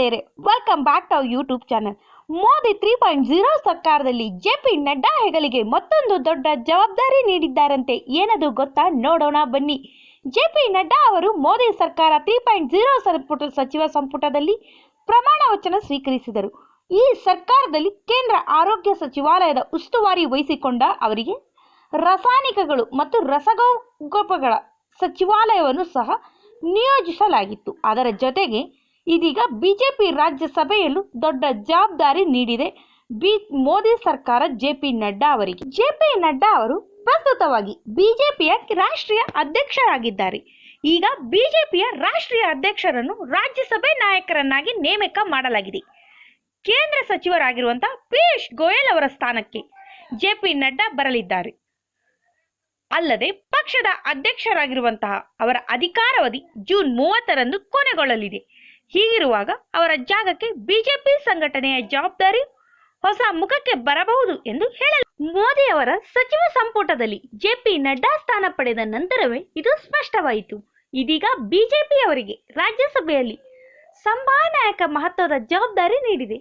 ಗೆಳೆಯರೆ welcome back to YouTube channel Modi three point zero ಸರ್ಕಾರದಲ್ಲಿ J P Nadda ಹೆಗಲಿಗೆ ಮತ್ತೊಂದು ದೊಡ್ಡ ಜವಾಬ್ದಾರಿ ನೀಡಿದ್ದಾರಂತೆ. ಏನದು ಗೊತ್ತಾ? ನೋಡೋಣ, ಬನ್ನಿ. ಜೆ ಪಿ ನಡ್ಡಾ ಅವರು ಮೋದಿ ಸರ್ಕಾರ ತ್ರೀ ಪಾಯಿಂಟ್ ಜೀರೋ ಸಂಪುಟ ಸಚಿವ ಸಂಪುಟದಲ್ಲಿ ಪ್ರಮಾಣ ವಚನ ಸ್ವೀಕರಿಸಿದರು. ಈ ಸರ್ಕಾರದಲ್ಲಿ ಕೇಂದ್ರ ಆರೋಗ್ಯ ಸಚಿವಾಲಯದ ಉಸ್ತುವಾರಿ ವಹಿಸಿಕೊಂಡ ಅವರಿಗೆ ರಾಸಾಯನಿಕಗಳು ಮತ್ತು ರಸಗೊಬ್ಬರಗಳ ಸಚಿವಾಲಯವನ್ನು ಸಹ ನಿಯೋಜಿಸಲಾಗಿತ್ತು. ಅದರ ಜೊತೆಗೆ ಇದೀಗ ಬಿಜೆಪಿ ರಾಜ್ಯಸಭೆಯಲ್ಲೂ ದೊಡ್ಡ ಜವಾಬ್ದಾರಿ ನೀಡಿದೆ. ಬಿ, ಮೋದಿ ಸರ್ಕಾರ ಜೆ ಪಿ ನಡ್ಡಾ ಅವರಿಗೆ. ಜೆ ಪಿ ನಡ್ಡಾ ಅವರು ಪ್ರಸ್ತುತವಾಗಿ ಬಿಜೆಪಿಯ ರಾಷ್ಟ್ರೀಯ ಅಧ್ಯಕ್ಷರಾಗಿದ್ದಾರೆ. ಈಗ ಬಿಜೆಪಿಯ ರಾಷ್ಟ್ರೀಯ ಅಧ್ಯಕ್ಷರನ್ನು ರಾಜ್ಯಸಭೆ ನಾಯಕರನ್ನಾಗಿ ನೇಮಕ ಮಾಡಲಾಗಿದೆ. ಕೇಂದ್ರ ಸಚಿವರಾಗಿರುವಂತಹ ಪಿಯೂಷ್ ಗೋಯಲ್ ಅವರ ಸ್ಥಾನಕ್ಕೆ ಜೆ ಪಿ ನಡ್ಡಾ ಬರಲಿದ್ದಾರೆ. ಅಲ್ಲದೆ ಪಕ್ಷದ ಅಧ್ಯಕ್ಷರಾಗಿರುವಂತಹ ಅವರ ಅಧಿಕಾರಾವಧಿ ಜೂನ್ ಮೂವತ್ತರಂದು ಕೊನೆಗೊಳ್ಳಲಿದೆ. ಹೀಗಿರುವಾಗ ಅವರ ಜಾಗಕ್ಕೆ ಬಿಜೆಪಿ ಸಂಘಟನೆಯ ಜವಾಬ್ದಾರಿ ಹೊಸ ಮುಖಕ್ಕೆ ಬರಬಹುದು ಎಂದು ಹೇಳಲು ಮೋದಿ ಅವರ ಸಚಿವ ಸಂಪುಟದಲ್ಲಿ ಜೆಪಿ ನಡ್ಡಾ ಸ್ಥಾನ ಪಡೆದ ನಂತರವೇ ಇದು ಸ್ಪಷ್ಟವಾಯಿತು. ಇದೀಗ ಬಿಜೆಪಿ ಅವರಿಗೆ ರಾಜ್ಯಸಭೆಯಲ್ಲಿ ಸಂಭಾನಾಯಕ ಮಹತ್ವದ ಜವಾಬ್ದಾರಿ ನೀಡಿದೆ.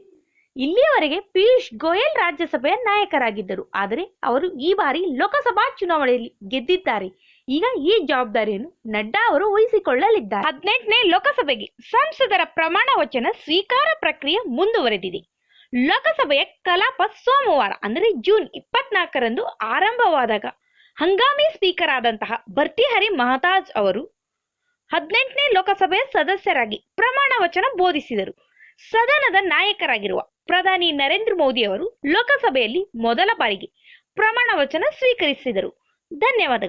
ಇಲ್ಲಿಯವರೆಗೆ ಪಿಯೂಷ್ ಗೋಯಲ್ ರಾಜ್ಯಸಭೆಯ ನಾಯಕರಾಗಿದ್ದರು. ಆದರೆ ಅವರು ಈ ಬಾರಿ ಲೋಕಸಭಾ ಚುನಾವಣೆಯಲ್ಲಿ ಗೆದ್ದಿದ್ದಾರೆ. ಈಗ ಈ ಜವಾಬ್ದಾರಿಯನ್ನು ನಡ್ಡಾ ಅವರು ವಹಿಸಿಕೊಳ್ಳಲಿದ್ದಾರೆ ಹದಿನೆಂಟನೇ ಲೋಕಸಭೆಗೆ ಸಂಸದರ ಪ್ರಮಾಣ ವಚನ ಸ್ವೀಕಾರ ಪ್ರಕ್ರಿಯೆ ಮುಂದುವರೆದಿದೆ. ಲೋಕಸಭೆಯ ಕಲಾಪ ಸೋಮವಾರ, ಅಂದರೆ ಜೂನ್ ಇಪ್ಪತ್ನಾಲ್ಕರಂದು ಆರಂಭವಾದಾಗ ಹಂಗಾಮಿ ಸ್ಪೀಕರ್ ಆದಂತಹ ಭರ್ತಿಹರಿ ಮಹತಾಜ್ ಅವರು ಹದಿನೆಂಟನೇ ಲೋಕಸಭೆಯ ಸದಸ್ಯರಾಗಿ ಪ್ರಮಾಣ ವಚನ ಬೋಧಿಸಿದರು. ಸದನದ ನಾಯಕರಾಗಿರುವ ಪ್ರಧಾನಿ ನರೇಂದ್ರ ಮೋದಿ ಅವರು ಲೋಕಸಭೆಯಲ್ಲಿ ಮೊದಲ ಬಾರಿಗೆ ಪ್ರಮಾಣ ವಚನ ಸ್ವೀಕರಿಸಿದರು. ಧನ್ಯವಾದಗಳು.